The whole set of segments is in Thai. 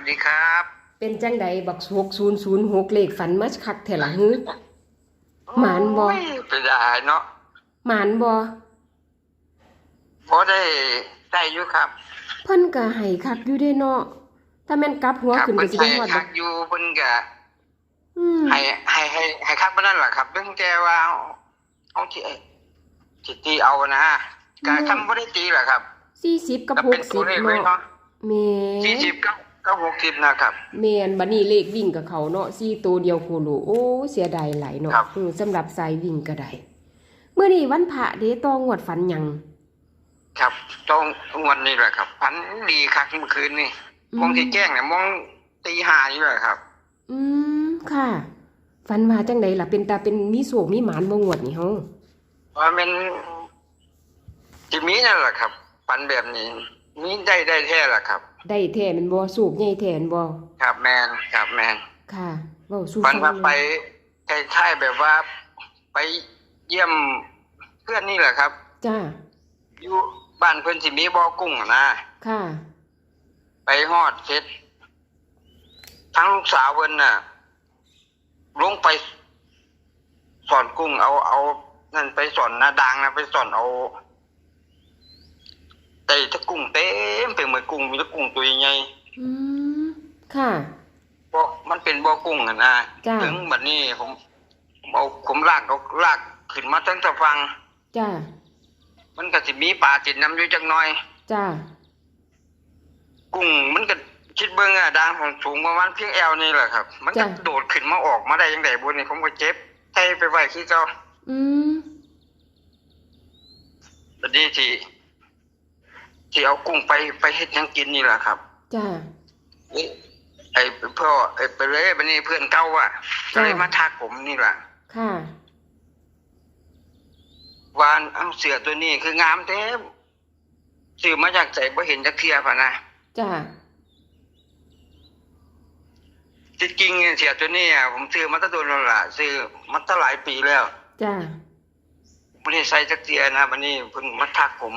วัสดีครับ เป็นจังใดบักหกศูนย์ศูนย์หกเลขฝันมาคักแถละหือหมานบ่โอ้ยไปได้เนาะหมานบ่พอได้ได้อยู่ครับ เพิ่นก็ให้คักอยู่เด้เนาะถ้าแม่นกลับหัวครับขึ้นก็เพิ่นสิให้ได้ฮอดคับักกอยู่เพิ่นก็อืมให้ให้ให้ให้คักบ่นั่นล่ะครับเรื่องแต่ว่าเอาที่ที่ตีเอานะก็ทำบ่ได้ตีล่ะครับ40กับก็เป็นตัวเลข60ไว้เนาะเนาะแม่40กับ กับ60นะครับ แม่นบัดนี้เลขวิ่งกับเขาเนาะ4ตัวเดียวโคโลโอ้เสียดายหลายเนาะครับเออสำหรับสายวิ่งก็ได้มื้อนี้วันพระเด้ต้องงวดฝันหยังครับต้องวันนี้แหละครับพันดีคักเมื่อคืนนี่มองที่แจ้งเนี่ยมองตีห้าอยู่เลยครับ อืมค่ะ ฝันว่าจังใดล่ะเป็นตาเป็นมีโศกมีหมานบ่งวดนี่เฮาว่ามันจิมีนั่นแหละครับ ปันแบบนี้ นี่ได้ได้แท้แหละครับ ได้แท้แม่นบ่สูบใหญ่แท้แม่นบ่ครับแมนครับแมนค่ะเว้าสู่ปันฟังว่าเลยไปคล้ายๆแบบว่า ไปเยี่ยมเพื่อนนี่แหละครับ จ้าอยู่บ้านเพื่อนสิมีบ่อกุ้งอะนะค่ะไปฮอดเสร็จทั้งลูกสาวเพิ่นน่ะ ลงไปสอนกุ้งเอาเอานั่นไปสอนนาดังนะไปสอนเอา แต่ถ้ากุ้งเต็มไปเหมือนกุ้งมีแต่กุ้งตัวใหญ่อืมค่ะเพราะมันเป็นบ่อกุ้งอะนะจ้ะ ถึงบัดนี้ผมผมเอาผมลากเอาลากขึ้นมาทั้งตะฟัง จ้ามันก็สิมีปลาติดน้ำอยู่จักหน่อย จ้ากุ้งมันก็คิดเบิ่งอะดางของสูงประมาณเพียงแอวนี่แหละครับ มันก็จ้ะโดดขึ้นมาออกมาได้ยังไงบุญนี่ผมก็เจ็บใส่ไปไว้คือเก่าอืม ตอนนี้ที่ ที่เอากุ้งไปไปเฮ็ดหยังกินนี่แหละครับจ้าเอ้ยไอ้พ่อไอ้ไปเลยบัดนี้เพื่อนเก่าอะก็เลยจ้ะมาทักผมนี่แหละค่ะ วานเอาเสือตัวนี้คืองามแท้ซื้อมาจากใจบ่เห็นจักเทียพะนะจ้า จริงๆเนี่ยเสือตัวนี้อะผมซื้อมาตั้งโดนแล้วล่ะซื้อมาตั้งหลายปีแล้วจ้า ไม่ได้ใส่จักเทียนะบัดนี้เพิ่นมาทักผม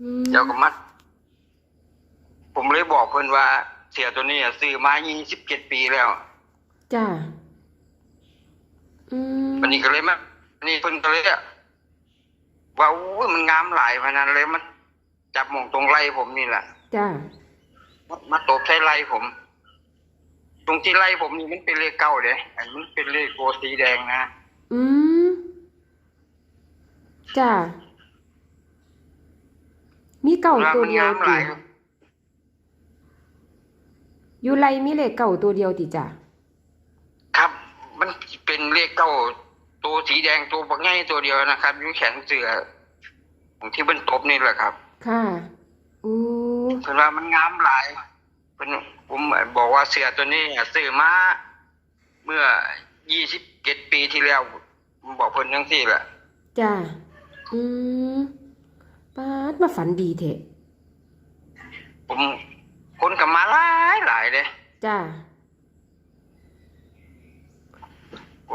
อืมเดี๋ยวก็มาผมเลยบอกเพิ่นว่า เสือตัวนี้อะซื้อมา27ปีแล้วจ้าอืมวันนี้ก็เลยมาวันนี้เพิ่นก็เลยว่าอู้ยมันงามหลายพะนั้นเลยมัน จับหมองตรงไหล่ผมนี่แหละ จ้ามามาตบใส่ไหล่ผม ตรงที่ไหล่ผมนี่มันเป็นเลขเก้าเด้อันมันเป็นเลขโกสีแดงนะ อืมจ้า มีเก่าว่าตัวมันเดียวงามหติลายอยู่ไรมีเลขเก่าตัวเดียวติจ้ะครับ มันเป็นเลขเก้าตัวสีแดงตัวบักง่ายตัวเดียวนะครับอยู่แขนเสือของที่มันตบนี่แหละครับ ค่ะอู้เพิ่นว่ามันงามหลายเพิ่นผมบอกว่าเสือตัวนี้อะซื้อมาเมื่อยี่สิบเจ็ดปีที่แล้วผมบอกเพิ่นจังซี่แหละจ้าอืม ปาดมาฝันดีเถอะผมคนก็มาหลายหลายเลยจ้า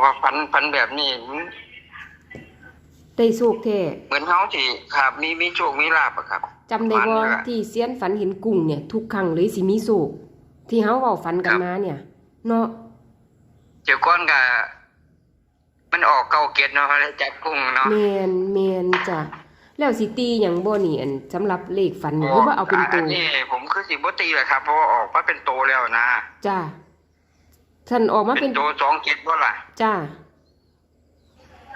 ว่าพันพันแบบนี้มันได้โชคแท้เหมือนเฮาที่ครับ มีมีโชคมีลาภอะครับจำได้บ่ฝันเลยล่ะที่เซียนฝันเห็นกุ้งเนี่ย ทุกครั้งเลยสิมีโศกที่เฮาเว้าฝันกันครับมาเนี่ย เนาะเจ้าก้อนก็มันออกเก่าเกียรติเนาะแล้วจับกุ้งเนาะ แมนแมนจ้ะ แล้วสิตีหยังบ่นี่อันสำหรับเลขฝันนี่หรือว่าเอาเป็นตัอัวนี้ผมคือสิบ่ตีแหละครับเพราะว่าออกมาเป็นโตแล้วนะจ้าท่านออกมาเป็เป็นนโตสองเกียรติบ่ล่ะจ้า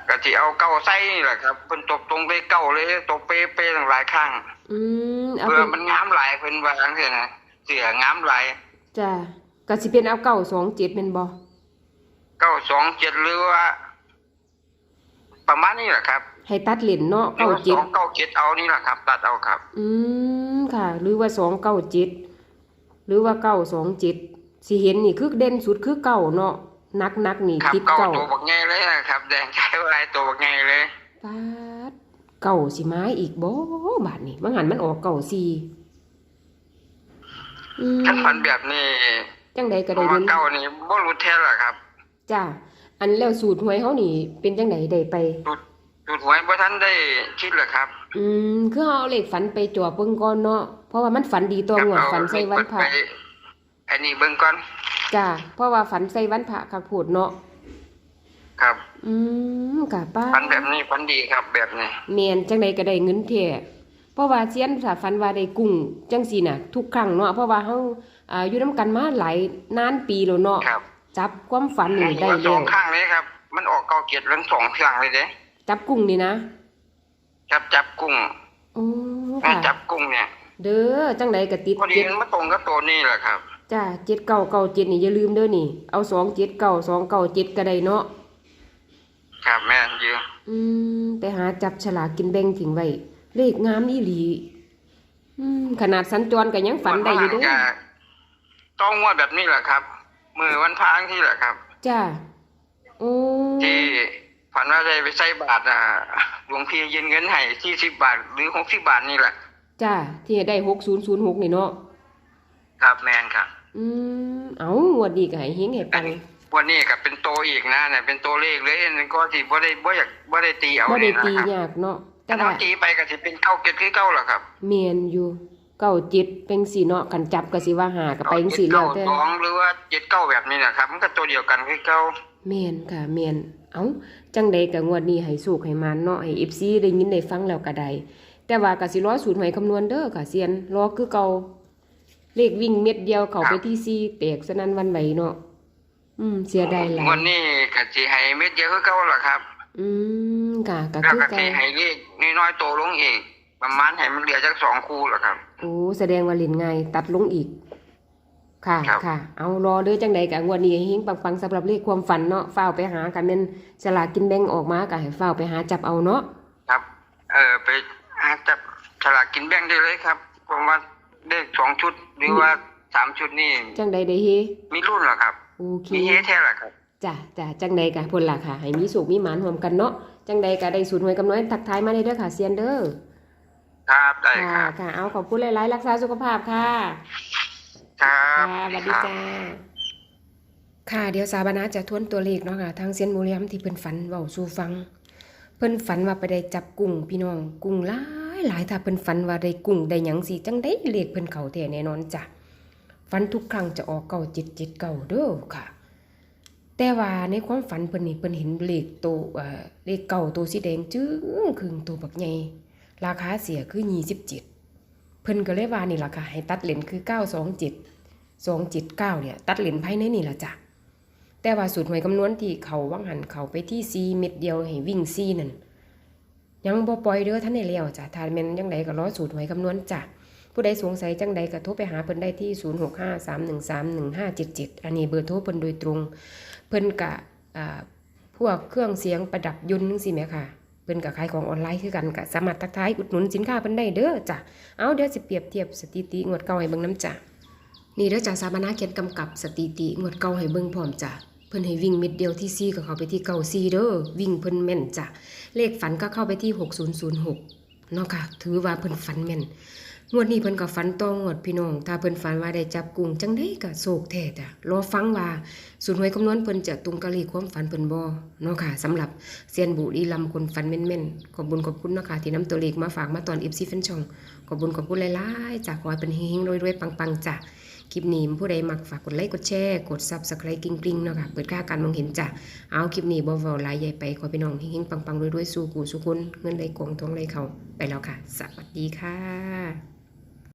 ก็ที่เอาเก้าใส่นี่แหละครับเพิ่นตบตรงเลขเก้าเลยตบเป๊ะๆตั้งหลายครั้งอืมเอาเพื่อเป็นมันงามหลายเพิ่นว่าจังซี่นะเสืองามหลายจ้าก็สิเป็นเอาเก้าสองเจ็ดแม่นบ่เก้าสองเจ็ดหรือว่า ประมาณนี้แหละครับ ให้ตัดเหรียญเนาะหรือเก้าว่าเจ็สดองเก้าเจ็ดเอานี่แหละครับ ตัดเอาครับ อืมค่ะ หรือว่าสองเก้าเจ็ดหรือว่าเก้าสองเจ็ดสิเห็นนี่คือเด่นสุดคือเก้าเนาะนักนักๆนี่ครับติดเก้าเก้าตัวบักใหญ่เลยนะครับ แดงใจว่าไรตัวบักใหญ่เลยปาดเก้าสิมาอีกบ่บาดนี่บางหันมันออกเก้าสี่อืมท่านฝันแบบนี้จังใดก็เพได้ราะว่าเห็นเก้านี่บ่รู้แท้หรอกครับจ้าอันแล้วสูตรหวยเฮานี่ เป็นจังไดได้ไป จุดจุดหวยบ่ทันได้คิดหรอกครับ อืมคือเฮาเอาเลขฝันไปจั่วเบิ่งก่อนเนาะเพราะว่ามันฝันดีตัวงวดฝันใส่วันพระไปอันนี้เบิ่งก่อนจ้าเพราะว่าฝันใส่วันพระคักโพดเนาะครับ อืมกะป้าฝันแบบนี้ฝันดีครับแบบนี้แม่นจังใดก็ได้เงินแท้เพราะว่าเซียนถ้าฝันว่าได้กุ้งจังซี่น่ะ ทุกครั้งเนาะเพราะว่าเฮาอ่าอยู่นํกันมาหลายนานปีแล้วเนาะครับจับความฝันนี่ได้ว่าสแล้อวงข้างเลยครับ มันออกเกาเกียรติทั้งสองเครื่องเลยเด้ จับกุ้งนี่นะ จับจับกุ้งโอ้ถ้าค่ะจับกุ้งเนี่ย เด้อจังใดก็ติดพอดีเจ็ดมันมาตรงกับตัวนี้แหละครับ จ้าเจ็ดเก้าเก้าเจ็ดนี่อย่าลืมเด้อนี่ เอาสองเจ็ดเก้าสองเก้าเจ็ดก็ได้เนาะ ครับแม่นอยู่อืมไปหาจับฉลากกินแบ่งทิ้งไว้ เลขงามอีหลี อืมขนาดสัญจรก็ยังฝันได้อยู่เด้อก็ต้องงวดแบบนี้แหละครับ มือวันพางที่แหละครับ จ้าโอ้ ที่ ฝันว่าได้ไปใส่บาทอะหลวงพี่ยืนเงินให้ที่สิบบาท หรือหกสิบบาทนี่แหละ จ้าที่ได้หกศูนย์ศูนย์หกนี่เนาะครับแมนครับ อืมเอางวดนี้ก็ให้เฮงให้ปังวันนี้ก็เป็นโตอีกนะเนี่ยเป็นตัวเลขเลยอันนั้นก็ที่บ่ได้บ่อยากบ่ได้ตีเอาบ่ได้เนี่ยนะตีครับยากเนาะแต่ถ้าว่าตีไปก็สิเป็นเก้าเก็ดคือเก้าล่ะครับ เมียนอยู่เก้าเจ็ดเป็นสี่เนาะกันจับก็สิว่าหาก็ไปจังสี่แล้เก้าวแต่สองหรือว่าเจ็ดเก้าแบบนี้นะครับ มันก็ตัวเดียวกันคือเก้าเมียนค่ะเมียน เอ้าจังใดก็งวดนี้ให้สุกให้มันเนาะให้ FC ได้ยินได้ฟังแล้วก็ได้แต่ว่าก็สิรอสูตรหวยคำนวณเด้อค่ะเซียนรอคือเก่าเลขวิ่งเม็ดเดียวเข้าไปที่สี่แตกสนั่นหวันไหวเนาะอืม เสียดายหลายวันนี้ก็สิให้เม็ดเดียวคือเก้าล่ะครับ อืมค่ะก็แล้วคือก็เก่าสิให้เลขน้อยๆโตลงอีกประมาณให้มันเหลือจักสองคู่ล่ะครับโอ้แสดงว่าเล่นง่ายตัดลงอีก ค่ะครับค่ะ เอารอเด้อจังใดก็งวดนี้ให้เฮงปังๆสำหรับเลขความฝันเนาะฝ้าวไปหากันแม่นสลากกินแบ่งออกมาก็ให้ฝ้าวไปหาจับเอาเนาะครับ เออไปหาจับฉลากกินแบ่งได้เลยครับผมว่าเลขสองชุดหรือว่าสามชุดนี่จังใดได้เฮมีรุ่นเหรอครับ โอเคมีเฮแท้เหรอครับจ้ะจ้ะจังใดกะพุ่นล่ะค่ะ ให้มีสุขมีหมานรวมกันเนาะจังใดกะได้สูตรหวยกำน้อยทักทายมาได้เด้อค่ะเซียนเด้อครับได้คค่ะรับค่ะเอาขอบคุณหลายๆรักษาสุขภาพค่ะ ครับสวัสดีจ้าค่ะ เดี๋ยวสาบานาจะทวนตัวเลขเนาะค่ะ ทางเซียนบุรีรัมที่เพิ่นฝันเว้าสู่ฟัง เพิ่นฝันว่าไปได้จับกุ้งพี่น้อง กุ้งหลายหลายถ้าเพิ่นฝันว่าได้กุ้งได้หยังสิจังได้เลขเพิ่นเขาแท้แน่นอนจ้ะฝันทุกครั้งจะออกเก้าจ็ดเจ็ดเก้าเด้อค่ะ แต่ว่าในความฝันเพิ่นนี่เพิ่นเห็นเลขโตเอ่อเลขเก่าตัวสีแดงจึ้งครึ่งตัวบักใหญ่ราคาเสียคือ27เพิ่นก็เลยว่านี่ล่ะค่ะให้ตัดเลนคือ 927 279เนี่ยตัดเลนภายในนี่ล่ะจ้ะแต่ว่าสูตรหวยคำนวณที่เขาว่างหันเขาไปที่4เม็ดเดียวให้วิ่ง4นั่นยังบ่ปล่อยเด้อท่านได้แล้วจ้ะถ้าแม่นจังใดก็รอสูตรหวยคำนวณจ้ะผู้ใดสงสัยจังใดก็โทรไปหาเพิ่นได้ที่ 0653131577 อันนี้เบอร์โทรเพิ่นโดยตรง เพิ่นกะพวกเครื่องเสียงประดับยนต์จังซี่แหมค่ะ เพิ่นกับขายของออนไลน์คือกันกะสามารถทักทายอุดหนุนสินค้าเพิ่นได้เด้อจ้ะเอาเดี๋ยวสิเปรียบเทียบสถิติงวดเก่าให้เบิ่งน้ำจ้ะนี่เด้อจ้ะสาบานาเขียนกำกับสถิติงวดเก่าให้เบิ่งพร้อมจ้ะเพิ่นให้วิ่งเม็ดเดียวที่ซีก็เข้าไปที่เก่าซีเด้อวิ่งเพิ่นแม่นจ้ะเลขฝันก็เข้าไปที่ 6006เนาะค่ะถือว่าเพิ่นฝันแม่น งวดนี้เพิ่นก็ฝันต่องวดพี่น้อง ถ้าเพิ่นฝันว่าได้จับกุ้งจังได๋ก็โศกแท้จ้ะรอฟังว่าสูตรหวยคำนวณเพิ่นจะตรงกะลีความฝันเพิ่นบ่เนาะค่ะสำหรับเซียนบุรีลำคนฝันแม่นๆขอบุญขอบคุณเนาะค่ะที่นำตัวเลขมาฝากมาตอน FC แฟนช่องขอบุญขอบคุณหลายๆจากขอให้เป็นเฮงๆรวยๆปังๆจ้ะคลิปนี้ผู้ใดมักฝากกดไลค์กดแชร์กด Subscribe กริ๊งๆเนาะค่ะเปิดค่าการมองเห็นจ้ะเอาคลิปนี้บ่เว้าหลายใหญ่ไปขอพี่น้องเฮงๆปังๆรวยๆสู่กูสู่คนเงินไหลกองทองไหลเขาไปแล้วค่ะ สวัสดีค่ะ